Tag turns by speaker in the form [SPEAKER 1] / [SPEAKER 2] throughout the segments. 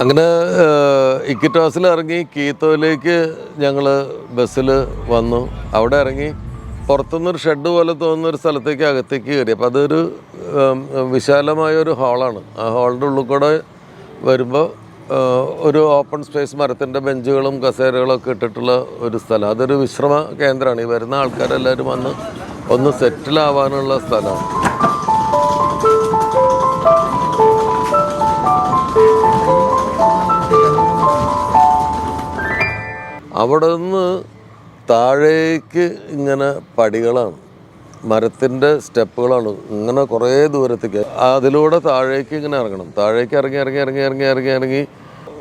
[SPEAKER 1] അങ്ങനെ ഇക്കിറ്റോസിൽ ഇറങ്ങി കീത്തോയിലേക്ക് ഞങ്ങൾ ബസ്സിൽ വന്നു. അവിടെ ഇറങ്ങി പുറത്തുനിന്നൊരു ഷെഡ് പോലെ തോന്നുന്ന ഒരു സ്ഥലത്തേക്ക് അകത്തേക്ക് കയറി. അപ്പോൾ അതൊരു വിശാലമായ ഒരു ഹാളാണ്. ആ ഹാളിന്റെ ഉള്ളിൽ കൂടെ വരുമ്പോൾ ഒരു ഓപ്പൺ സ്പേസ് മരത്തിന്റെ ബെഞ്ചുകളും കസേരകളൊക്കെ ഇട്ടിട്ടുള്ള ഒരു സ്ഥലം. അതൊരു വിശ്രമ കേന്ദ്രമാണ്. ഈ വരുന്ന ആൾക്കാരെല്ലാവരും വന്ന് ഒന്ന് സെറ്റിലാവാനുള്ള സ്ഥലമാണ്. അവിടെ നിന്ന് താഴേക്ക് ഇങ്ങനെ പടികളാണ്. മരത്തിന്റെ സ്റ്റെപ്പുകളാണ്. ഇങ്ങനെ കുറേ ദൂരത്തേക്ക്. അതിലൂടെ താഴേക്ക് ഇങ്ങനെ ഇറങ്ങണം. താഴേക്ക് ഇറങ്ങി ഇറങ്ങി ഇറങ്ങി ഇറങ്ങി ഇറങ്ങി ഇറങ്ങി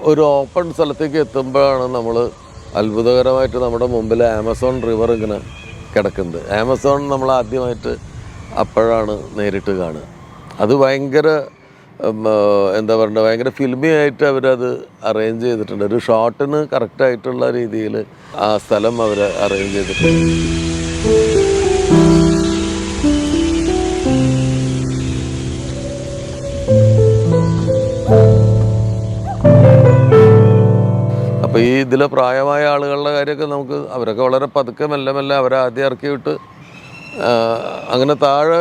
[SPEAKER 1] ഒരു ഓപ്പൺ സ്ഥലത്തേക്ക് എത്തുമ്പോഴാണ് നമ്മൾ അത്ഭുതകരമായിട്ട് നമ്മുടെ മുമ്പിൽ ആമസോൺ റിവർ ഇങ്ങനെ കിടക്കുന്നത്. ആമസോൺ നമ്മൾ ആദ്യമായിട്ട് അപ്പോഴാണ് നേരിട്ട് കാണുക. അത് ഭയങ്കര എന്താ പറയുക ഭയങ്കര ഫിൽമി ആയിട്ട് അവരത് അറേഞ്ച് ചെയ്തിട്ടുണ്ട്. ഒരു ഷോട്ടിന് കറക്റ്റായിട്ടുള്ള രീതിയിൽ ആ സ്ഥലം അവർ അറേഞ്ച് ചെയ്തിട്ടുണ്ട്. അപ്പോൾ ഈ ഇതിലെ പ്രായമായ ആളുകളുടെ കാര്യമൊക്കെ നമുക്ക് അവരൊക്കെ വളരെ പതുക്കെ മെല്ലെ മെല്ലെ അവരെ ആദ്യം ഇറക്കി വിട്ട് അങ്ങനെ താഴെ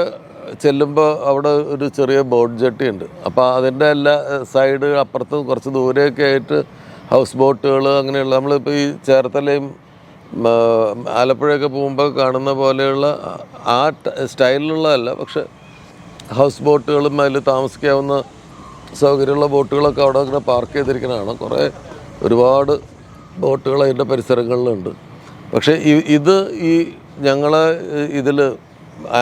[SPEAKER 1] ചെല്ലുമ്പോൾ അവിടെ ഒരു ചെറിയ ബോട്ട് ജെട്ടി ഉണ്ട്. അപ്പോൾ അതിന്റെ എല്ലാ സൈഡ് അപ്പുറത്ത് കുറച്ച് ദൂരെയൊക്കെ ആയിട്ട് ഹൗസ് ബോട്ടുകൾ അങ്ങനെയുള്ള നമ്മളിപ്പോൾ ഈ ചേർത്തലയും ആലപ്പുഴയൊക്കെ പോകുമ്പോൾ കാണുന്ന പോലെയുള്ള ആ സ്റ്റൈലിലുള്ളതല്ല പക്ഷെ ഹൗസ് ബോട്ടുകളും അതിൽ താമസിക്കാവുന്ന സൗകര്യമുള്ള ബോട്ടുകളൊക്കെ അവിടെ ഇങ്ങനെ പാർക്ക് ചെയ്തിരിക്കുന്നതാണ് കുറേ ഒരുപാട് ബോട്ടുകൾ അതിന്റെ പരിസരങ്ങളിലുണ്ട്. പക്ഷേ ഇത് ഈ ഞങ്ങളെ ഇതിൽ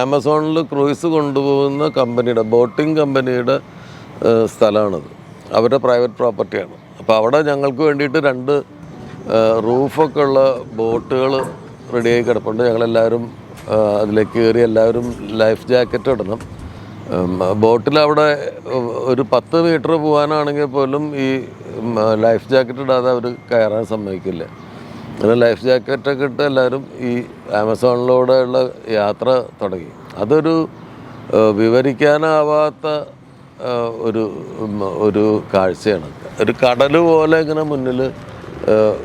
[SPEAKER 1] ആമസോണിൽ ക്രൂയിസ് കൊണ്ടുപോകുന്ന കമ്പനിയുടെ ബോട്ടിംഗ് കമ്പനിയുടെ സ്ഥലമാണത്. അവരുടെ പ്രൈവറ്റ് പ്രോപ്പർട്ടിയാണ്. അപ്പോൾ അവിടെ ഞങ്ങൾക്ക് വേണ്ടിയിട്ട് രണ്ട് റൂഫൊക്കെ ഉള്ള ബോട്ടുകൾ റെഡിയായി കിടപ്പുണ്ട്. ഞങ്ങളെല്ലാവരും അതിലേക്ക് കയറി എല്ലാവരും ലൈഫ് ജാക്കറ്റ് ഇടണം. ബോട്ടിൽ അവിടെ ഒരു പത്ത് മീറ്റർ പോകാനാണെങ്കിൽ പോലും ഈ ലൈഫ് ജാക്കറ്റ് ഇടാതെ അവർ കയറാൻ സമ്മതിക്കില്ല. അങ്ങനെ ലൈഫ് ജാക്കറ്റൊക്കെ ഇട്ട് എല്ലാവരും ഈ ആമസോണിലൂടെയുള്ള യാത്ര തുടങ്ങി. അതൊരു വിവരിക്കാനാവാത്ത ഒരു ഒരു കാഴ്ചയാണ്. ഒരു കടൽ പോലെ ഇങ്ങനെ മുന്നിൽ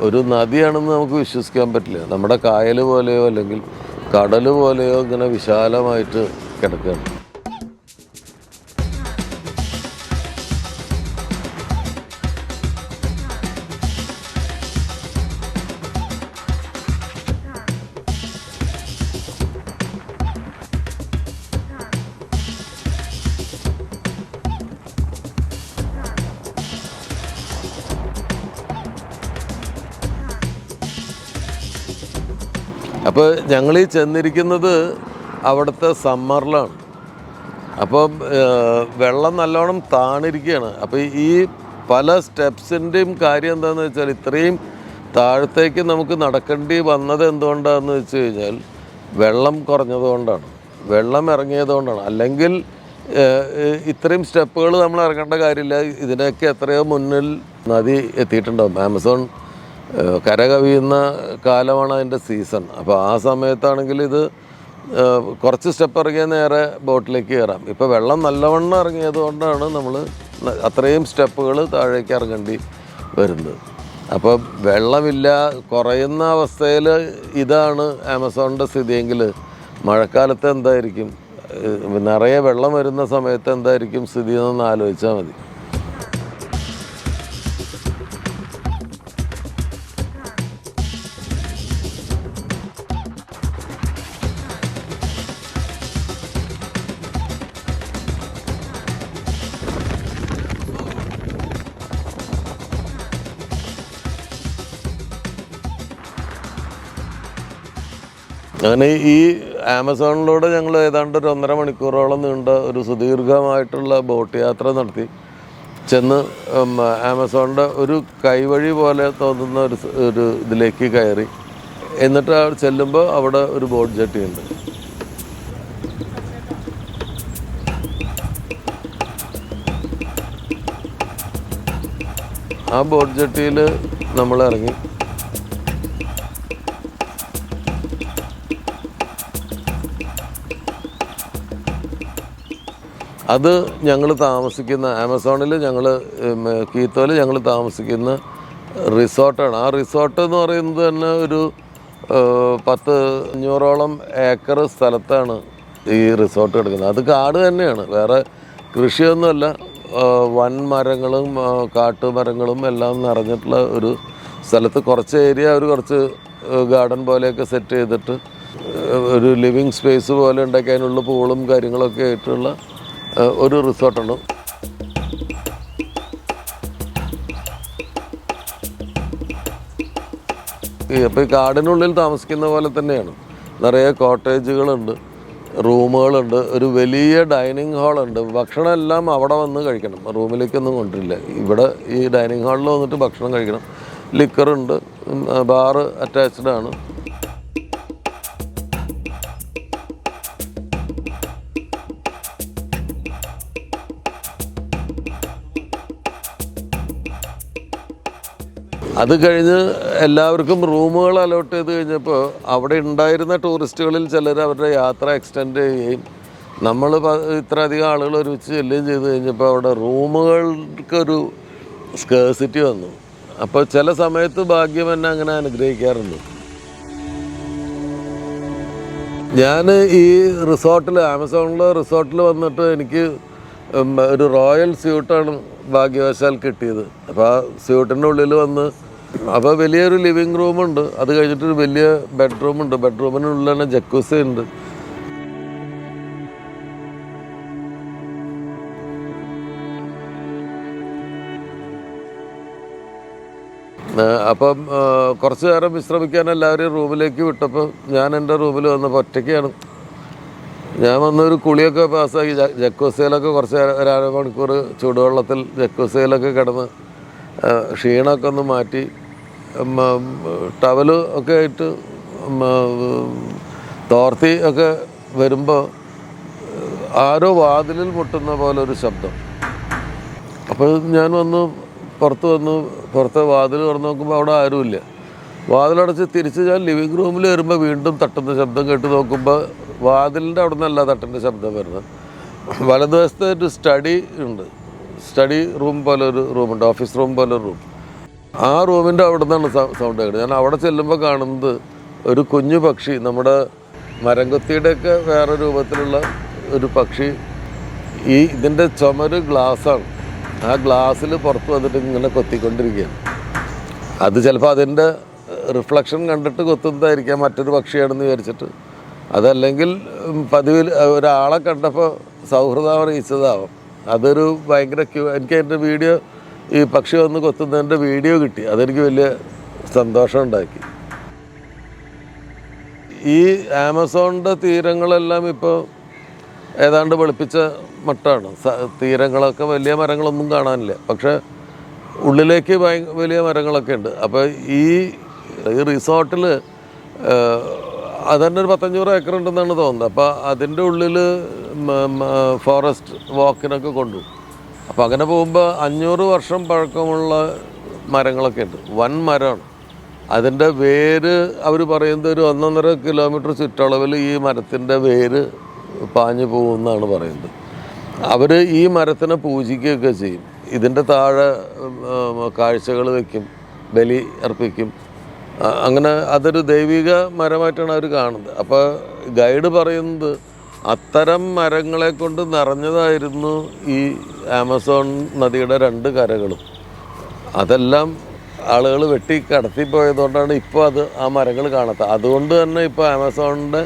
[SPEAKER 1] ഒരു നദിയാണെന്ന് നമുക്ക് വിശ്വസിക്കാൻ പറ്റില്ല. നമ്മുടെ കായൽ പോലെയോ അല്ലെങ്കിൽ കടൽ പോലെയോ ഇങ്ങനെ വിശാലമായിട്ട് കിടക്കുകയാണ്. അപ്പോൾ ഞങ്ങൾ ഈ ചെന്നിരിക്കുന്നത് അവിടുത്തെ സമ്മറിലാണ്. അപ്പം വെള്ളം നല്ലോണം താണിരിക്കുകയാണ് അപ്പോൾ ഈ പല സ്റ്റെപ്സിന്റെയും കാര്യം എന്താണെന്ന് വെച്ചാൽ ഇത്രയും താഴത്തേക്ക് നമുക്ക് നടക്കേണ്ടി വന്നത് എന്തുകൊണ്ടാണെന്ന് വെച്ച് കഴിഞ്ഞാൽ വെള്ളം കുറഞ്ഞതുകൊണ്ടാണ്. വെള്ളം ഇറങ്ങിയതുകൊണ്ടാണ്. അല്ലെങ്കിൽ ഇത്രയും സ്റ്റെപ്പുകൾ നമ്മൾ ഇറങ്ങേണ്ട കാര്യമില്ല. ഇതിനൊക്കെ എത്രയോ മുന്നിൽ നദി എത്തിയിട്ടുണ്ടാവും. ആമസോൺ ഏഹ്, കര കവിയുന്ന കാലമാണ് അതിന്റെ സീസൺ. അപ്പോൾ ആ സമയത്താണെങ്കിൽ ഇത് കുറച്ച് സ്റ്റെപ്പ് ഇറങ്ങിയ നേരെ ബോട്ടിലേക്ക് കയറാം. ഇപ്പോൾ വെള്ളം നല്ലവണ്ണം ഇറങ്ങിയത് കൊണ്ടാണ് നമ്മൾ അത്രയും സ്റ്റെപ്പുകൾ താഴേക്ക് ഇറങ്ങേണ്ടി വരുന്നത്. അപ്പോൾ വെള്ളമില്ല കുറയുന്ന അവസ്ഥയിൽ ഇതാണ് ആമസോണിന്റെ സ്ഥിതിയെങ്കിൽ മഴക്കാലത്ത് എന്തായിരിക്കും? നിറയെ വെള്ളം വരുന്ന സമയത്ത് എന്തായിരിക്കും സ്ഥിതി എന്നൊന്ന് ആലോചിച്ചാൽ മതി. അങ്ങനെ ഈ ആമസോണിലൂടെ ഞങ്ങൾ ഏതാണ്ട് ഒരു ഒന്നര മണിക്കൂറോളം നീണ്ട ഒരു സുദീർഘമായിട്ടുള്ള ബോട്ട് യാത്ര നടത്തി. ചെന്ന് ആമസോണിന്റെ ഒരു കൈവഴി പോലെ തോന്നുന്ന ഒരു ഒരു ഇതിലേക്ക് കയറി. എന്നിട്ട് ചെല്ലുമ്പോൾ അവിടെ ഒരു ബോട്ട് ജെട്ടിയുണ്ട് ആ ബോട്ട് ജെട്ടിയിൽ നമ്മൾ ഇറങ്ങി. അത് ഞങ്ങൾ താമസിക്കുന്ന ആമസോണിൽ ഞങ്ങൾ കീത്തോയിൽ ഞങ്ങൾ താമസിക്കുന്ന റിസോർട്ടാണ്. ആ റിസോർട്ട് എന്ന് പറയുന്നത് തന്നെ ഒരു പത്ത് അഞ്ഞൂറോളം ഏക്കർ സ്ഥലത്താണ് ഈ റിസോർട്ട് കിടക്കുന്നത്. അത് കാട് തന്നെയാണ്. വേറെ കൃഷിയൊന്നുമല്ല. വൻ മരങ്ങളും കാട്ടുമരങ്ങളും എല്ലാം നിറഞ്ഞിട്ടുള്ള ഒരു സ്ഥലത്ത് കുറച്ച് ഏരിയ അവർ കുറച്ച് ഗാർഡൻ പോലെയൊക്കെ സെറ്റ് ചെയ്തിട്ട് ഒരു ലിവിങ് സ്പേസ് പോലെ ഉണ്ടാക്കി അതിനുള്ള പൂളും കാര്യങ്ങളൊക്കെ ആയിട്ടുള്ള ഒരു റിസോർട്ടാണ് ഈ അപ്പോൾ ഈ കാടിനുള്ളിൽ താമസിക്കുന്ന പോലെ തന്നെയാണ്. നിറയെ കോട്ടേജുകളുണ്ട് റൂമുകളുണ്ട് ഒരു വലിയ ഡൈനിങ് ഹാളുണ്ട്. ഭക്ഷണം എല്ലാം അവിടെ വന്ന് കഴിക്കണം. റൂമിലേക്കൊന്നും കൊണ്ടിരില്ല ഇവിടെ ഈ ഡൈനിങ് ഹാളിൽ വന്നിട്ട് ഭക്ഷണം കഴിക്കണം. ലിക്കറുണ്ട് ബാറ് അറ്റാച്ച്ഡ് ആണ്. അത് കഴിഞ്ഞ് എല്ലാവർക്കും റൂമുകൾ അലോട്ട് ചെയ്ത് കഴിഞ്ഞപ്പോൾ അവിടെ ഉണ്ടായിരുന്ന ടൂറിസ്റ്റുകളിൽ ചിലർ അവരുടെ യാത്ര എക്സ്റ്റെൻഡ് ചെയ്യുകയും നമ്മൾ ഇത്ര അധികം ആളുകൾ ഒരുമിച്ച് ചെല്ലുകയും ചെയ്ത് കഴിഞ്ഞപ്പോൾ അവിടെ റൂമുകൾക്കൊരു സ്കേഴ്സിറ്റി വന്നു. അപ്പോൾ ചില സമയത്ത് ഭാഗ്യം എന്നെ അങ്ങനെ അനുഗ്രഹിക്കാറുണ്ട്. ഞാൻ ഈ റിസോർട്ടിൽ ആമസോണിലെ റിസോർട്ടിൽ വന്നിട്ട് എനിക്ക് ഒരു റോയൽ സ്യൂട്ടാണ് ഭാഗ്യവശാൽ കിട്ടിയത്. അപ്പോൾ ആ സ്യൂട്ടിന്റെ ഉള്ളിൽ വന്ന് അപ്പോൾ വലിയൊരു ലിവിങ് റൂമുണ്ട് അത് കഴിഞ്ഞിട്ടൊരു വലിയ ബെഡ്റൂമുണ്ട് ബെഡ്റൂമിനുള്ളിൽ തന്നെ ജക്കൂസി ഉണ്ട്. അപ്പം കുറച്ച് നേരം വിശ്രമിക്കാൻ എല്ലാവരെയും റൂമിലേക്ക് വിട്ടപ്പോൾ ഞാൻ എന്റെ റൂമിൽ വന്നപ്പോൾ ഒറ്റയ്ക്കാണ്. ഞാൻ വന്നൊരു കുളിയൊക്കെ പാസ്സാക്കി. ജക്കൂസയിലൊക്കെ കുറച്ച് ഒരു അരമണിക്കൂർ ചൂടുവെള്ളത്തിൽ ജക്കൂസയിലൊക്കെ കിടന്ന് ക്ഷീണമൊക്കെ ഒന്ന് മാറ്റി ടവൽ ഒക്കെ ആയിട്ട് തോർത്തി ഒക്കെ വരുമ്പോൾ ആരോ വാതിലിൽ മുട്ടുന്ന പോലെ ഒരു ശബ്ദം. അപ്പോൾ ഞാൻ വന്ന് പുറത്ത് വന്ന് പുറത്തെ വാതിൽ തുറന്ന് നോക്കുമ്പോൾ അവിടെ ആരുമില്ല. വാതിലടച്ച് തിരിച്ച് ഞാൻ ലിവിങ് റൂമിൽ വരുമ്പോൾ വീണ്ടും തട്ടുന്ന ശബ്ദം കേട്ട് നോക്കുമ്പോൾ വാതിലിന്റെ അവിടെ നിന്നല്ല തട്ടിന്റെ ശബ്ദം വരുന്നത്. വലതുവശത്തെ ഒരു സ്റ്റഡി ഉണ്ട്. സ്റ്റഡി റൂം പോലെ ഒരു റൂമുണ്ട് ഓഫീസ് റൂം പോലെ ഒരു റൂം. ആ റൂമിന്റെ അവിടെ നിന്നാണ് സൗണ്ട് കേട്ടത് ഞാൻ അവിടെ ചെല്ലുമ്പോൾ കാണുന്നത് ഒരു കുഞ്ഞു പക്ഷി നമ്മുടെ മരംകൊത്തിയുടെയൊക്കെ വേറെ രൂപത്തിലുള്ള ഒരു പക്ഷി. ഈ ഇതിന്റെ ചുമര് ഗ്ലാസ്സാണ്. ആ ഗ്ലാസ്സിൽ പുറത്ത് വന്നിട്ട് ഇങ്ങനെ കൊത്തിക്കൊണ്ടിരിക്കുകയാണ്. അത് ചിലപ്പോൾ അതിന്റെ റിഫ്ലക്ഷൻ കണ്ടിട്ട് കൊത്തുന്നതായിരിക്കാം മറ്റൊരു പക്ഷിയാണെന്ന് വിചാരിച്ചിട്ട്. അതല്ലെങ്കിൽ പതിവിൽ ഒരാളെ കണ്ടപ്പോൾ സൗഹൃദം അറിയിച്ചതാവാം. അതൊരു ഭയങ്കര ക്യൂ എനിക്ക് എന്റെ വീഡിയോ ഈ പക്ഷി വന്ന് കൊത്തുന്നതിന്റെ വീഡിയോ കിട്ടി. അതെനിക്ക് വലിയ സന്തോഷം ഉണ്ടാക്കി. ഈ ആമസോണിന്റെ തീരങ്ങളെല്ലാം ഇപ്പോൾ ഏതാണ്ട് വെളുപ്പിച്ച മട്ടാണ്. തീരങ്ങളൊക്കെ വലിയ മരങ്ങളൊന്നും കാണാനില്ല. പക്ഷേ ഉള്ളിലേക്ക് വലിയ മരങ്ങളൊക്കെ ഉണ്ട്. അപ്പോൾ ഈ ഈ റിസോർട്ടിൽ അതന്നെ ഒരു പത്തഞ്ഞൂറ് ഏക്കർ ഉണ്ടെന്നാണ് തോന്നുന്നത്. അപ്പോൾ അതിന്റെ ഉള്ളിൽ ഫോറസ്റ്റ് വാക്കിനൊക്കെ കൊണ്ടുപോകും അപ്പോൾ അങ്ങനെ പോകുമ്പോൾ അഞ്ഞൂറ് വർഷം പഴക്കമുള്ള മരങ്ങളൊക്കെ ഉണ്ട്. വൻ മരമാണ് അതിന്റെ വേര് അവർ പറയുന്നത് ഒരു ഒന്നൊന്നര കിലോമീറ്റർ ചുറ്റളവിൽ ഈ മരത്തിന്റെ വേര് പാഞ്ഞു പോകുമെന്നാണ് പറയുന്നത്. അവർ ഈ മരത്തിനെ പൂജിക്കുകയൊക്കെ ചെയ്യും. ഇതിന്റെ താഴെ കാഴ്ചകൾ വയ്ക്കും ബലി അർപ്പിക്കും. അങ്ങനെ അതൊരു ദൈവിക മരമായിട്ടാണ് അവർ കാണുന്നത്. അപ്പോൾ ഗൈഡ് പറയുന്നത് അത്തരം മരങ്ങളെ കൊണ്ട് നിറഞ്ഞതായിരുന്നു ഈ ആമസോൺ നദിയുടെ രണ്ട് കരകളും. അതെല്ലാം ആളുകൾ വെട്ടി കടത്തിപ്പോയതുകൊണ്ടാണ് ഇപ്പോൾ അത് ആ മരങ്ങൾ കാണാത്തത് അതുകൊണ്ട് തന്നെ ഇപ്പോൾ ആമസോണിന്റെ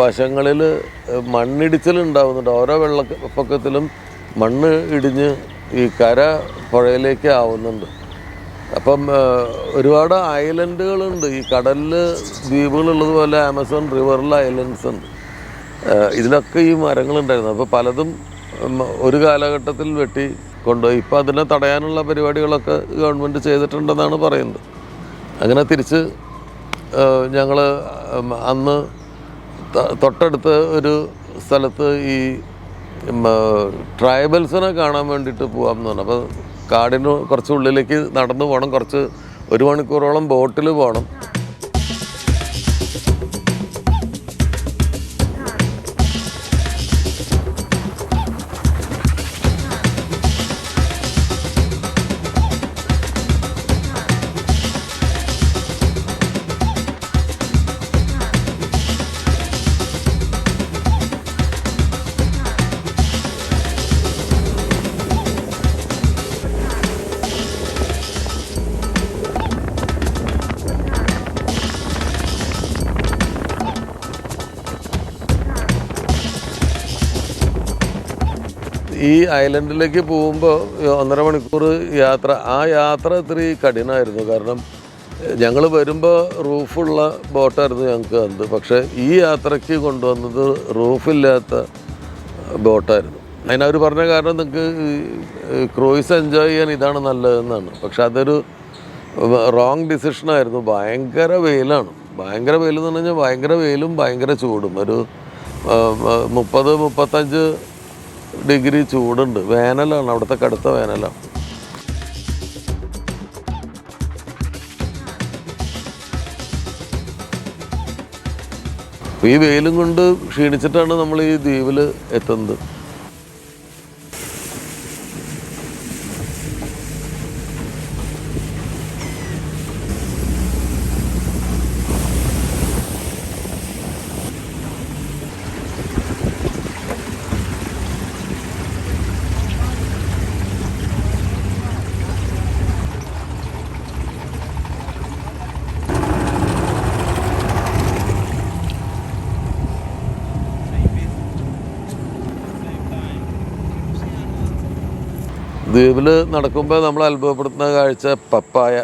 [SPEAKER 1] വശങ്ങളിൽ മണ്ണിടിച്ചിൽ ഓരോ വെള്ളപ്പൊക്കത്തിലും മണ്ണ് ഇടിഞ്ഞ് ഈ കര പുഴയിലേക്ക് ആവുന്നുണ്ട്. അപ്പം ഒരുപാട് ഐലൻഡുകളുണ്ട്. ഈ കടലിൽ ദ്വീപുകളുള്ളതുപോലെ ആമസോൺ റിവറിൽ ഐലൻഡ്സ് ഉണ്ട്. ഇതിലൊക്കെ ഈ മരങ്ങളുണ്ടായിരുന്നു. അപ്പോൾ പലതും ഒരു കാലഘട്ടത്തിൽ വെട്ടി കൊണ്ടുപോയി. ഇപ്പോൾ അതിനെ തടയാനുള്ള പരിപാടികളൊക്കെ ഗവൺമെന്റ് ചെയ്തിട്ടുണ്ടെന്നാണ് പറയുന്നത്. അങ്ങനെ തിരിച്ച് ഞങ്ങൾ അന്ന് തൊട്ടടുത്ത് ഒരു സ്ഥലത്ത് ഈ ട്രൈബൽസിനെ കാണാൻ വേണ്ടിയിട്ട് പോകാമെന്ന് പറഞ്ഞു. അപ്പോൾ കാടിന് കുറച്ച് ഉള്ളിലേക്ക് നടന്നു പോകണം കുറച്ച് ഒരു മണിക്കൂറോളം ബോട്ടിൽ പോകണം ഈ ഐലൻഡിലേക്ക് പോകുമ്പോൾ ഒന്നര മണിക്കൂർ യാത്ര. ആ യാത്ര ഇത്തിരി കഠിനമായിരുന്നു കാരണം ഞങ്ങൾ വരുമ്പോൾ റൂഫുള്ള ബോട്ടായിരുന്നു ഞങ്ങൾക്ക് അത് പക്ഷേ ഈ യാത്രയ്ക്ക് കൊണ്ടുവന്നത് റൂഫില്ലാത്ത ബോട്ടായിരുന്നു. അതിനവർ പറഞ്ഞ കാരണം നിങ്ങൾക്ക് ക്രൂയിസ് എൻജോയ് ചെയ്യാൻ ഇതാണ് നല്ലതെന്നാണ്. പക്ഷെ അതൊരു റോങ് ഡിസിഷനായിരുന്നു. ഭയങ്കര വെയിലാണ്. ഭയങ്കര വെയിൽ എന്ന് പറഞ്ഞു കഴിഞ്ഞാൽ ഭയങ്കര വെയിലും ഭയങ്കര ചൂടും. ഒരു മുപ്പത് മുപ്പത്തഞ്ച് ഡിഗ്രി ചൂടുണ്ട്. വേനലാണ്. അവിടുത്തെ കടുത്ത വേനലാണ്. ഈ വെയിലും കൊണ്ട് ക്ഷീണിച്ചിട്ടാണ് നമ്മൾ ഈ ദ്വീപിൽ എത്തുന്നത്. ദ്വീപിൽ നടക്കുമ്പോൾ നമ്മൾ അത്ഭുതപ്പെടുത്തുന്ന കാഴ്ച പപ്പായ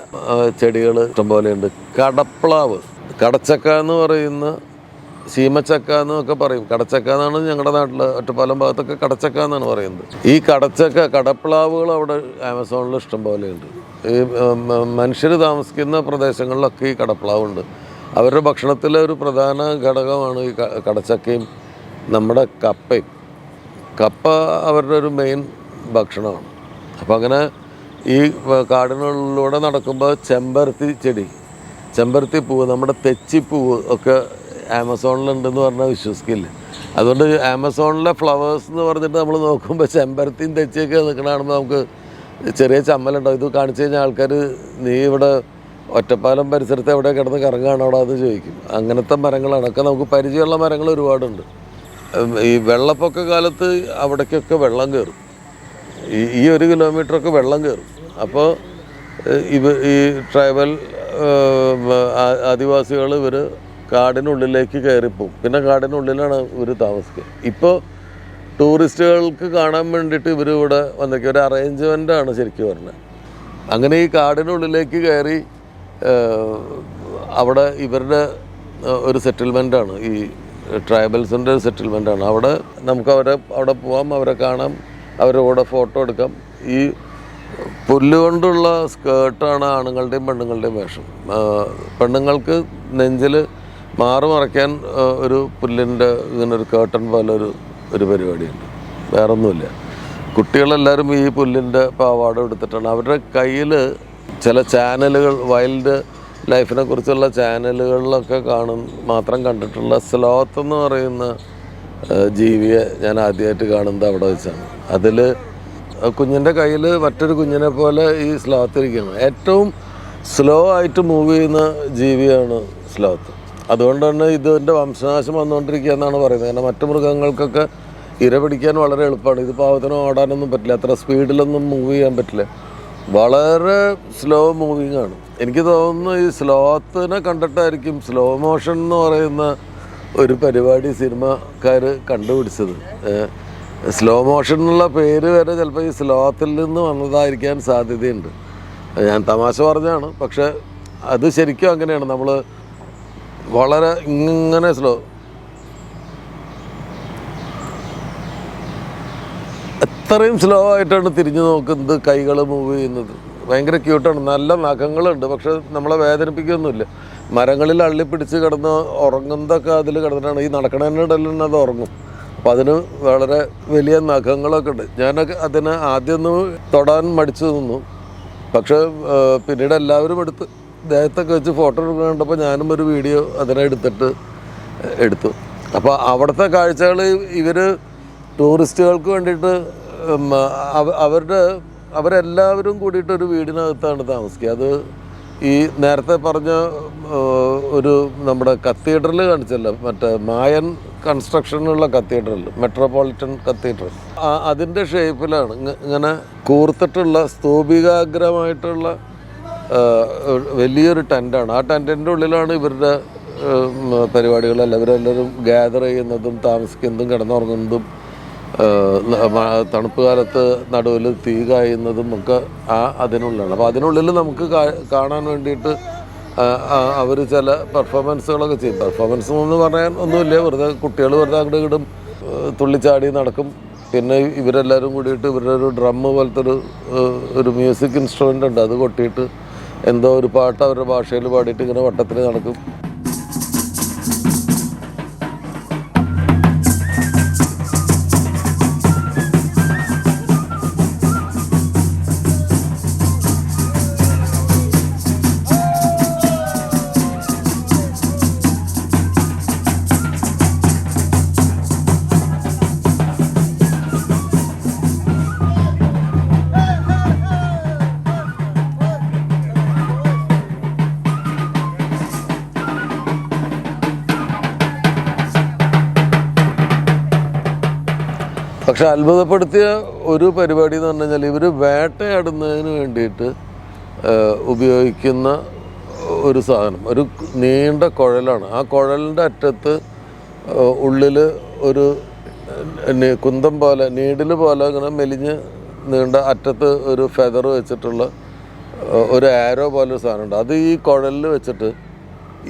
[SPEAKER 1] ചെടികൾ ഇഷ്ടംപോലെയുണ്ട്. കടപ്ലാവ് കടച്ചക്ക എന്ന് പറയുന്ന സീമച്ചക്ക എന്നൊക്കെ പറയും. കടച്ചക്ക എന്നാണ് ഞങ്ങളുടെ നാട്ടിൽ ഒറ്റപ്പാലം ഭാഗത്തൊക്കെ കടച്ചക്ക എന്നാണ് പറയുന്നത്. ഈ കടച്ചക്ക കടപ്ലാവുകൾ അവിടെ ആമസോണിൽ ഇഷ്ടംപോലെയുണ്ട്. ഈ മനുഷ്യർ താമസിക്കുന്ന പ്രദേശങ്ങളിലൊക്കെ ഈ കടപ്ലാവുണ്ട്. അവരുടെ ഭക്ഷണത്തിലെ ഒരു പ്രധാന ഘടകമാണ് ഈ കടച്ചക്കയും നമ്മുടെ കപ്പയും. കപ്പ അവരുടെ ഒരു മെയിൻ ഭക്ഷണമാണ്. അപ്പം അങ്ങനെ ഈ കാടിനുള്ളിലൂടെ നടക്കുമ്പോൾ ചെമ്പരത്തി ചെടി ചെമ്പരത്തി പൂവ് നമ്മുടെ തെച്ചിപ്പൂവ് ഒക്കെ ആമസോണിലുണ്ടെന്ന് പറഞ്ഞാൽ വിശ്വസിക്കില്ല. അതുകൊണ്ട് ആമസോണിലെ ഫ്ലവേഴ്സ് എന്ന് പറഞ്ഞിട്ട് നമ്മൾ നോക്കുമ്പോൾ ചെമ്പരത്തിയും തെച്ചിയൊക്കെ നിൽക്കണ നമുക്ക് ചെറിയ ചമ്മലുണ്ടാവും. ഇത് കാണിച്ചു കഴിഞ്ഞാൽ ആൾക്കാർ നീ ഇവിടെ ഒറ്റപ്പാലം പരിസരത്ത് എവിടെ കിടന്ന് കറങ്ങുകയാണോ അവിടെ? അത് ചോദിക്കും. അങ്ങനത്തെ മരങ്ങളാണ്. ഒക്കെ നമുക്ക് പരിചയമുള്ള മരങ്ങൾ ഒരുപാടുണ്ട്. ഈ വെള്ളപ്പൊക്ക കാലത്ത് അവിടേക്കൊക്കെ വെള്ളം കയറും ഈ ഒരു കിലോമീറ്ററൊക്കെ വെള്ളം കയറും. അപ്പോൾ ഇവ ഈ ട്രൈബൽ ആദിവാസികൾ ഇവർ കാടിനുള്ളിലേക്ക് കയറിപ്പോവും. പിന്നെ കാടിനുള്ളിലാണ് ഇവർ താമസിക്കുക. ഇപ്പോൾ ടൂറിസ്റ്റുകൾക്ക് കാണാൻ വേണ്ടിയിട്ട് ഇവർ ഇവിടെ വന്നേക്കുക ഒരു അറേഞ്ച്മെന്റാണ് ആണ് ശരിക്കും പറഞ്ഞത് അങ്ങനെ ഈ കാടിനുള്ളിലേക്ക് കയറി അവിടെ ഇവരുടെ ഒരു സെറ്റിൽമെന്റാണ് ഈ ട്രൈബൽസിന്റെ സെറ്റിൽമെന്റാണ് അവിടെ നമുക്ക് അവരെ അവിടെ പോവാം അവരെ കാണാം. അവരുടെ കൂടെ ഫോട്ടോ എടുക്കാം. ഈ പുല്ലുകൊണ്ടുള്ള സ്കേർട്ടാണ് ആണുങ്ങളുടെയും പെണ്ണുങ്ങളുടെയും വേഷം. പെണ്ണുങ്ങൾക്ക് നെഞ്ചിൽ മാറു മറയ്ക്കാൻ ഒരു പുല്ലിന്റെ ഇതിനൊരു ഒരു കേട്ടൺ പോലെ ഒരു ഒരു പരിപാടിയുണ്ട്. വേറൊന്നുമില്ല. കുട്ടികളെല്ലാവരും ഈ പുല്ലിന്റെ പാവാട എടുത്തിട്ടാണ്. അവരുടെ കയ്യിൽ ചില ചാനലുകൾ വൈൽഡ് ലൈഫിനെ കുറിച്ചുള്ള ചാനലുകളിലൊക്കെ കാണും മാത്രം കണ്ടിട്ടുള്ള സ്ലോത്ത് എന്ന് പറയുന്ന ജീവിയെ ഞാൻ ആദ്യമായിട്ട് കാണുന്നത് അവിടെ വെച്ചാണ്. അതിൽ കുഞ്ഞിന്റെ കയ്യിൽ മറ്റൊരു കുഞ്ഞിനെ പോലെ ഈ സ്ലോത്ത് ഇരിക്കുകയാണ്. ഏറ്റവും സ്ലോ ആയിട്ട് മൂവ് ചെയ്യുന്ന ജീവിയാണ് സ്ലോത്ത്. അതുകൊണ്ട് തന്നെ ഇതിന്റെ വംശനാശം വന്നുകൊണ്ടിരിക്കുക എന്നാണ് പറയുന്നത്. കാരണം മറ്റു മൃഗങ്ങൾക്കൊക്കെ ഇര പിടിക്കാൻ വളരെ എളുപ്പമാണ്. ഇത് പാവത്തിന് ഓടാനൊന്നും പറ്റില്ല. അത്ര സ്പീഡിലൊന്നും മൂവ് ചെയ്യാൻ പറ്റില്ല. വളരെ സ്ലോ മൂവിങ് ആണ് എനിക്ക് തോന്നുന്നു ഈ സ്ലോത്തിനെ കണ്ടിട്ടായിരിക്കും സ്ലോ മോഷൻ എന്ന് പറയുന്ന ഒരു പരിപാടി സിനിമക്കാർ കണ്ടുപിടിച്ചത്. സ്ലോ മോഷൻ എന്നുള്ള പേര് വരെ ചിലപ്പോൾ ഈ സ്ലോത്തിൽ നിന്ന് വന്നതായിരിക്കാൻ സാധ്യതയുണ്ട്. ഞാൻ തമാശ പറഞ്ഞാണ് പക്ഷെ അത് ശരിക്കും അങ്ങനെയാണ്. നമ്മൾ വളരെ ഇങ്ങനെ സ്ലോ അത്രയും സ്ലോ ആയിട്ടാണ് തിരിഞ്ഞു നോക്കുന്നത് കൈകൾ മൂവ് ചെയ്യുന്നത്. ഭയങ്കര ക്യൂട്ടാണ് നല്ല നഖങ്ങളുണ്ട് പക്ഷെ നമ്മളെ വേദനിപ്പിക്കുകയൊന്നുമില്ല മരങ്ങളിൽ അള്ളിപ്പിടിച്ച് കിടന്ന് ഉറങ്ങുന്നതൊക്കെ അതിൽ കിടന്നിട്ടാണ്. ഈ നടക്കണതിനിടയിൽ അത് ഉറങ്ങും. അപ്പം അതിന് വളരെ വലിയ നഖങ്ങളൊക്കെ ഉണ്ട്. ഞാനൊക്കെ അതിനെ ആദ്യം ഒന്ന് തൊടാൻ മടിച്ചു നിന്നു. പക്ഷേ പിന്നീട് എല്ലാവരും എടുത്ത് ദേഹത്തൊക്കെ വെച്ച് ഫോട്ടോ എടുക്കുന്ന കണ്ടപ്പോൾ ഞാനും ഒരു വീഡിയോ അതിനെ എടുത്തിട്ട് എടുത്തു. അപ്പോൾ അവിടുത്തെ കാഴ്ചകൾ ഇവർ ടൂറിസ്റ്റുകൾക്ക് വേണ്ടിയിട്ട് അവരുടെ അവരെല്ലാവരും കൂടിയിട്ട് ഒരു വീടിനകത്താണ് താമസിക്കുക. അത് ഈ നേരത്തെ പറഞ്ഞ ഒരു നമ്മുടെ കത്തീഡ്രൽ കാണിച്ചല്ലോ മറ്റേ മായൻ കൺസ്ട്രക്ഷനുള്ള കത്തീഡ്രൽ മെട്രോപൊളിറ്റൻ കത്തീഡ്രൽ അതിന്റെ ഷേപ്പിലാണ് ഇങ്ങനെ കൂർത്തിട്ടുള്ള സ്തൂപികാഗ്രമായിട്ടുള്ള വലിയൊരു ടെന്റാണ് ആ ടെന്റിന്റെ ഉള്ളിലാണ് ഇവരുടെ പരിപാടികളെല്ലാം. ഇവരെല്ലാവരും ഗ്യാദർ ചെയ്യുന്നതും താമസിക്കുന്നതും കിടന്നുറങ്ങുന്നതും തണുപ്പ് കാലത്ത് നടുവിൽ തീ കായുന്നതും ഒക്കെ ആ അതിനുള്ളിലാണ്. അപ്പോൾ അതിനുള്ളിൽ നമുക്ക് കാണാൻ വേണ്ടിയിട്ട് അവർ ചില പെർഫോമൻസുകളൊക്കെ ചെയ്യും. പെർഫോമൻസ് എന്ന് പറയാൻ ഒന്നുമില്ല. വെറുതെ കുട്ടികൾ വെറുതെ അങ്ങോട്ട് ഇടും തുള്ളിച്ചാടി നടക്കും. പിന്നെ ഇവരെല്ലാവരും കൂടിയിട്ട് ഇവരുടെ ഒരു ഡ്രമ്മ് പോലത്തെ ഒരു ഒരു മ്യൂസിക് ഇൻസ്ട്രുമെന്റ് ഉണ്ട്. അത് കൊട്ടിയിട്ട് എന്തോ ഒരു പാട്ട് അവരുടെ ഭാഷയിൽ പാടിയിട്ട് ഇങ്ങനെ വട്ടത്തിൽ നടക്കും. പക്ഷെ അത്ഭുതപ്പെടുത്തിയ ഒരു പരിപാടി എന്ന് പറഞ്ഞു കഴിഞ്ഞാൽ ഇവർ വേട്ടയാടുന്നതിന് വേണ്ടിയിട്ട് ഉപയോഗിക്കുന്ന ഒരു സാധനം ഒരു നീണ്ട കുഴലാണ്. ആ കുഴലിന്റെ അറ്റത്ത് ഉള്ളിൽ ഒരു കുന്തം പോലെ നീഡിൽ പോലെ ഇങ്ങനെ മെലിഞ്ഞ് നീണ്ട അറ്റത്ത് ഒരു ഫെദർ വെച്ചിട്ടുള്ള ഒരു ആരോ പോലെ ഒരു സാധനമുണ്ട്. അത് ഈ കുഴലിൽ വെച്ചിട്ട്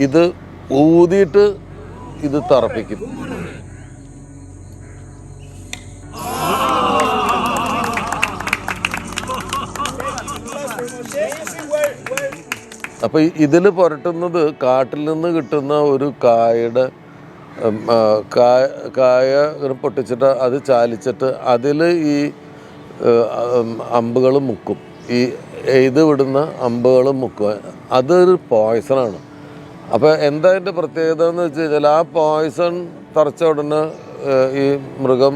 [SPEAKER 1] ഇത് ഊതിയിട്ട് ഇത് തറപ്പിക്കും. അപ്പോൾ ഇതിൽ പുരട്ടുന്നത് കാട്ടിൽ നിന്ന് കിട്ടുന്ന ഒരു ആ, കായ കായ പൊട്ടിച്ചിട്ട് അത് ചാലിച്ചിട്ട് അതിൽ ഈ അമ്പുകൾ മുക്കും. ഈ എയ്ത് വിടുന്ന അമ്പുകൾ മുക്കുക അതൊരു പോയ്സണാണ് അപ്പോൾ എന്താ അതിന്റെ പ്രത്യേകത എന്ന് വെച്ച് കഴിഞ്ഞാൽ ആ പോയ്സൺ തറച്ച ഉടനെ ഈ മൃഗം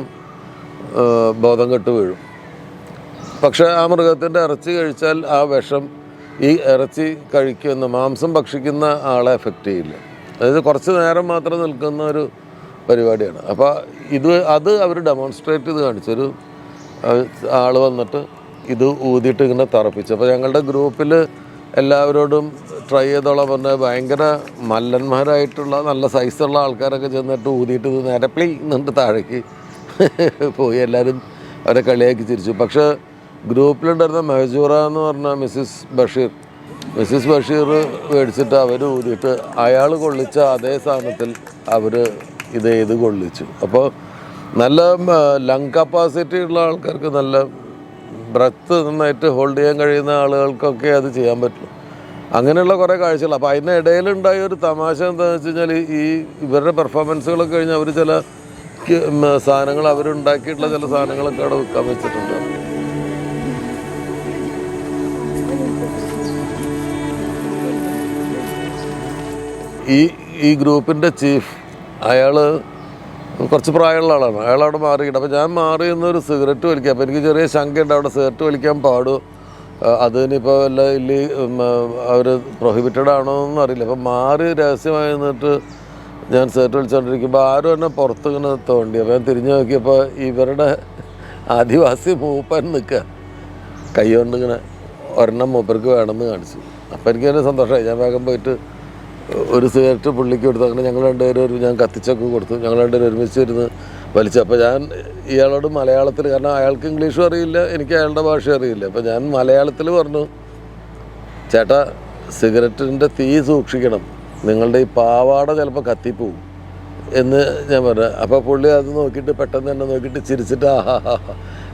[SPEAKER 1] ബോധം കെട്ട് വീഴും. പക്ഷേ ആ മൃഗത്തിന്റെ ഇറച്ചി കഴിച്ചാൽ ആ വിഷം ഈ ഇറച്ചി കഴിക്കുന്ന മാംസം ഭക്ഷിക്കുന്ന ആളെ എഫക്റ്റ് ചെയ്യില്ല. അതായത് കുറച്ച് നേരം മാത്രം നിൽക്കുന്ന ഒരു പരിപാടിയാണ്. അപ്പോൾ ഇത് അത് അവർ ഡെമോൺസ്ട്രേറ്റ് ചെയ്ത് കാണിച്ചൊരു ആൾ വന്നിട്ട് ഇത് ഊതിയിട്ട് ഇങ്ങനെ തറപ്പിച്ചു. അപ്പോൾ ഞങ്ങളുടെ ഗ്രൂപ്പിൽ എല്ലാവരോടും ട്രൈ ചെയ്തോളാം പറഞ്ഞാൽ ഭയങ്കര മല്ലന്മാരായിട്ടുള്ള നല്ല സൈസുള്ള ആൾക്കാരൊക്കെ ചെന്നിട്ട് ഊതിയിട്ട് ഇത് നേരെ പ്ലീ എന്നിട്ട് താഴേക്ക് പോയി. എല്ലാവരും അവരെ കളിയാക്കി ചിരിച്ചു. പക്ഷേ ഗ്രൂപ്പിലുണ്ടായിരുന്ന മെഹജൂറ എന്ന് പറഞ്ഞ മിസ്സിസ് ബഷീർ. മിസ്സിസ് ബഷീർ മേടിച്ചിട്ട് അവർ ഊതിയിട്ട് അയാൾ കൊള്ളിച്ച അതേ സാധനത്തിൽ അവർ ഇത് ചെയ്ത് കൊള്ളിച്ചു. അപ്പോൾ നല്ല ലങ് കപ്പാസിറ്റി ഉള്ള ആൾക്കാർക്ക് നല്ല ബ്രത്ത് നന്നായിട്ട് ഹോൾഡ് ചെയ്യാൻ കഴിയുന്ന ആളുകൾക്കൊക്കെ അത് ചെയ്യാൻ പറ്റും. അങ്ങനെയുള്ള കുറേ കാഴ്ചകൾ. അപ്പോൾ ഇടയിലുണ്ടായ ഒരു തമാശ എന്താണെന്ന് വെച്ച് കഴിഞ്ഞാൽ ഈ ഇവരുടെ പെർഫോമൻസുകളൊക്കെ കഴിഞ്ഞ് അവർ ചില സാധനങ്ങൾ അവരുണ്ടാക്കിയിട്ടുള്ള ചില സാധനങ്ങളൊക്കെ അവിടെ വിൽക്കാൻ വെച്ചിട്ടുണ്ട്. ഈ ഈ ഗ്രൂപ്പിന്റെ ചീഫ് അയാൾ കുറച്ച് പ്രായമുള്ള ആളാണ്. അയാൾ അവിടെ മാറിയിട്ട് അപ്പോൾ ഞാൻ മാറി നിന്നൊരു സിഗരറ്റ് വലിക്കുക. അപ്പോൾ എനിക്ക് ചെറിയ ശങ്കയുണ്ട്. അവിടെ സിഗരറ്റ് വലിക്കാൻ പാടും. ഇനിയിപ്പോൾ വല്ല ഇല്ലി അവർ പ്രൊഹിബിറ്റഡ് ആണോ എന്ന് അറിയില്ല. അപ്പോൾ മാറി രഹസ്യമായി നിന്നിട്ട് ഞാൻ സിഗരറ്റ് വലിച്ചുകൊണ്ടിരിക്കുമ്പോൾ ആരും എന്നെ പുറത്ത് ഇങ്ങനെ തോണ്ടി. അപ്പോൾ ഞാൻ തിരിഞ്ഞു നോക്കിയപ്പോൾ ഇവരുടെ ആദിവാസി മൂപ്പൻ നിൽക്കുക. കൈ കൊണ്ട് ഇങ്ങനെ ഒരെണ്ണം മൂപ്പർക്ക് വേണമെന്ന് കാണിച്ചു. അപ്പോൾ എനിക്ക് തന്നെ സന്തോഷമായി. ഞാൻ വേഗം പോയിട്ട് ഒരു സിഗരറ്റ് പുള്ളിക്ക് കൊടുത്തു അങ്ങനെ ഞങ്ങൾ രണ്ടുപേരും ഒരു ഞാൻ കത്തിച്ചൊക്കെ കൊടുത്തു. ഞങ്ങൾ രണ്ടുപേരും ഒരുമിച്ച് ഇരുന്ന് വലിച്ചു. അപ്പോൾ ഞാൻ ഇയാളോട് മലയാളത്തിൽ കാരണം അയാൾക്ക് ഇംഗ്ലീഷും അറിയില്ല എനിക്ക് അയാളുടെ ഭാഷ അറിയില്ല. അപ്പോൾ ഞാൻ മലയാളത്തിൽ പറഞ്ഞു ചേട്ടാ സിഗരറ്റിന്റെ തീ സൂക്ഷിക്കണം. നിങ്ങളുടെ ഈ പാവാട ചിലപ്പോൾ കത്തിപ്പോവും. എന്ന് ഞാൻ പറഞ്ഞു. അപ്പോൾ പുള്ളി അത് നോക്കിയിട്ട് പെട്ടെന്ന് തന്നെ നോക്കിയിട്ട് ചിരിച്ചിട്ട് ആഹാ.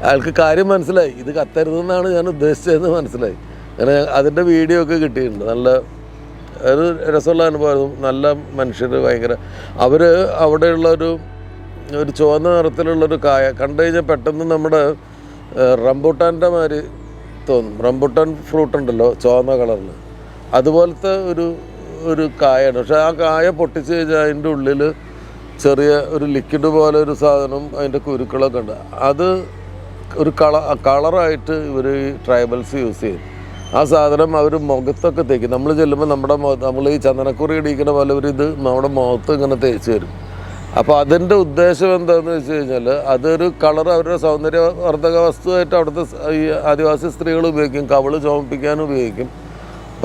[SPEAKER 1] അയാൾക്ക് കാര്യം മനസ്സിലായി. ഇത് കത്തരുതെന്നാണ് ഞാൻ ഉദ്ദേശിച്ചതെന്ന് മനസ്സിലായി. അങ്ങനെ അതിന്റെ വീഡിയോ ഒക്കെ കിട്ടിയിട്ടുണ്ട്. നല്ല ഒരു രസമുള്ള അനുഭവമായിരുന്നു. നല്ല മനുഷ്യർ ഭയങ്കര. അവർ അവിടെയുള്ള ഒരു ഒരു ചുവന്ന നിറത്തിലുള്ളൊരു കായ കണ്ടു കഴിഞ്ഞാൽ പെട്ടെന്ന് നമ്മുടെ റംബൂട്ടാന്റെ മാതിരി തോന്നും. റംബൂട്ടാൻ ഫ്രൂട്ട് ഉണ്ടല്ലോ ചുവന്ന കളറിൽ. അതുപോലത്തെ ഒരു ഒരു കായാണ്. പക്ഷെ ആ കായ പൊട്ടിച്ച് കഴിഞ്ഞാൽ അതിന്റെ ഉള്ളിൽ ചെറിയ ഒരു ലിക്വിഡ് പോലെ ഒരു സാധനം അതിന്റെ കുരുക്കളൊക്കെ ഉണ്ട്. അത് ഒരു കള കളറായിട്ട് ഇവർ ട്രൈബൽസ് യൂസ് ചെയ്യും ആ സാധനം അവർ മുഖത്തൊക്കെ തേക്കും. നമ്മൾ ചെല്ലുമ്പോൾ നമ്മുടെ നമ്മൾ ഈ ചന്ദനക്കുറി ഇടിക്കുന്ന പോലെ ഒരു ഇത് നമ്മുടെ മുഖത്ത് ഇങ്ങനെ തേച്ച് തരും അപ്പോൾ അതിന്റെ ഉദ്ദേശം എന്താണെന്ന് വെച്ച് കഴിഞ്ഞാൽ അതൊരു കളർ അവരുടെ സൗന്ദര്യവർദ്ധക വസ്തുവായിട്ട് അവിടുത്തെ ഈ ആദിവാസി സ്ത്രീകൾ ഉപയോഗിക്കും കവൾ ചുമപ്പിക്കാൻ ഉപയോഗിക്കും.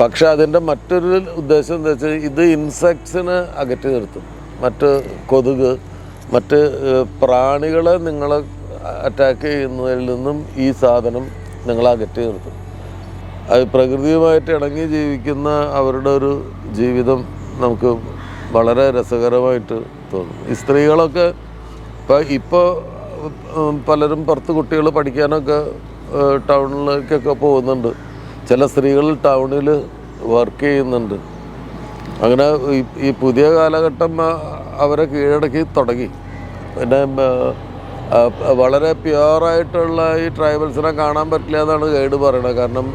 [SPEAKER 1] പക്ഷേ അതിന്റെ മറ്റൊരു ഉദ്ദേശം എന്താ വെച്ചാൽ ഇത് ഇൻസെക്ട്സിനെ അകറ്റി നിർത്തും. മറ്റ് കൊതുക് മറ്റ് പ്രാണികളെ നിങ്ങളെ അറ്റാക്ക് ചെയ്യുന്നതിൽ നിന്നും ഈ സാധനം നിങ്ങളെ അകറ്റി നിർത്തും. അത് പ്രകൃതിയുമായിട്ട് ഇണങ്ങി ജീവിക്കുന്ന അവരുടെ ഒരു ജീവിതം നമുക്ക് വളരെ രസകരമായിട്ട് തോന്നും. ഈ സ്ത്രീകളൊക്കെ ഇപ്പം ഇപ്പോൾ പലരും പുറത്ത് കുട്ടികൾ പഠിക്കാനൊക്കെ ടൗണിലേക്കൊക്കെ പോകുന്നുണ്ട്. ചില സ്ത്രീകൾ ടൗണിൽ വർക്ക് ചെയ്യുന്നുണ്ട്. അങ്ങനെ ഈ പുതിയ കാലഘട്ടം അവരെ കീഴടക്കി തുടങ്ങി. പിന്നെ വളരെ പ്യുവറായിട്ടുള്ള ഈ ട്രൈബൽസിനെ കാണാൻ പറ്റില്ല എന്നാണ് ഗൈഡ് പറയുന്നത്. കാരണം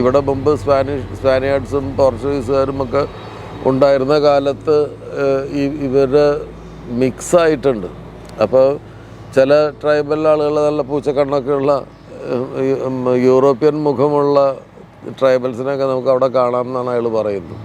[SPEAKER 1] ഇവിടെ മുമ്പ് സ്പാനിഷ് സ്പാനിയാർഡ്സും പോർച്ചുഗീസുകാരും ഒക്കെ ഉണ്ടായിരുന്ന കാലത്ത് ഇവർ മിക്സായിട്ടുണ്ട്. അപ്പോൾ ചില ട്രൈബൽ ആളുകൾ നല്ല പൂച്ചക്കണ്ണൊക്കെയുള്ള യൂറോപ്യൻ മുഖമുള്ള ട്രൈബൽസിനെയൊക്കെ നമുക്ക് അവിടെ കാണാം എന്നാണ് അയാൾ പറയുന്നത്.